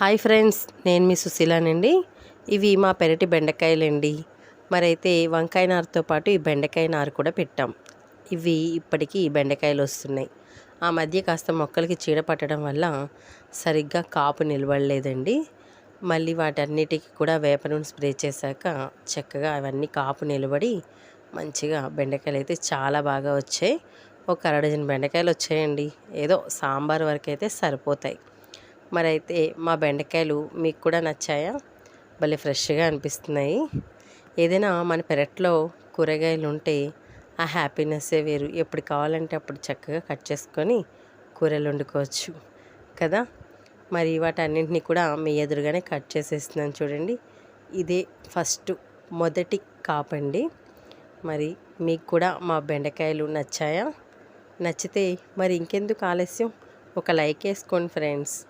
Hi friends నేను మీ సుశీలానండి. ఇవి మా పెరటి బెండకాయలండి. మరైతే వంకాయ నారుతో పాటు ఈ బెండకాయ నారు కూడా పెట్టాం. ఇవి ఇప్పటికీ ఈ బెండకాయలు వస్తున్నాయి. ఆ మధ్య కాస్త మొక్కలకి చీడ పట్టడం వల్ల సరిగ్గా కాపు నిలబడలేదండి. మళ్ళీ వాటన్నిటికీ కూడా వేప నూనె స్ప్రే చేశాక చక్కగా అవన్నీ కాపు నిలబడి మంచిగా బెండకాయలు అయితే చాలా బాగా వచ్చాయి. ఒక అర డజన్ బెండకాయలు వచ్చాయండి. ఏదో సాంబార్ వరకు అయితే సరిపోతాయి. మరైతే మా బెండకాయలు మీకు కూడా నచ్చాయా? భలే ఫ్రెష్గా అనిపిస్తున్నాయి. ఏదైనా మన పెరట్లో కూరగాయలు ఉంటే ఆ హ్యాపీనెస్సే వేరు. ఎప్పుడు కావాలంటే అప్పుడు చక్కగా కట్ చేసుకొని కూరలు వండుకోవచ్చు కదా? మరి వాటన్నింటినీ కూడా మీ ఎదురుగానే కట్ చేసేస్తున్నాను చూడండి. ఇదే ఫస్ట్ మొదటి కాపండి మరి మీకు కూడా మా బెండకాయలు నచ్చాయా? నచ్చితే మరి ఇంకెందుకు ఆలస్యం? ఒక లైక్ వేసుకోండి ఫ్రెండ్స్.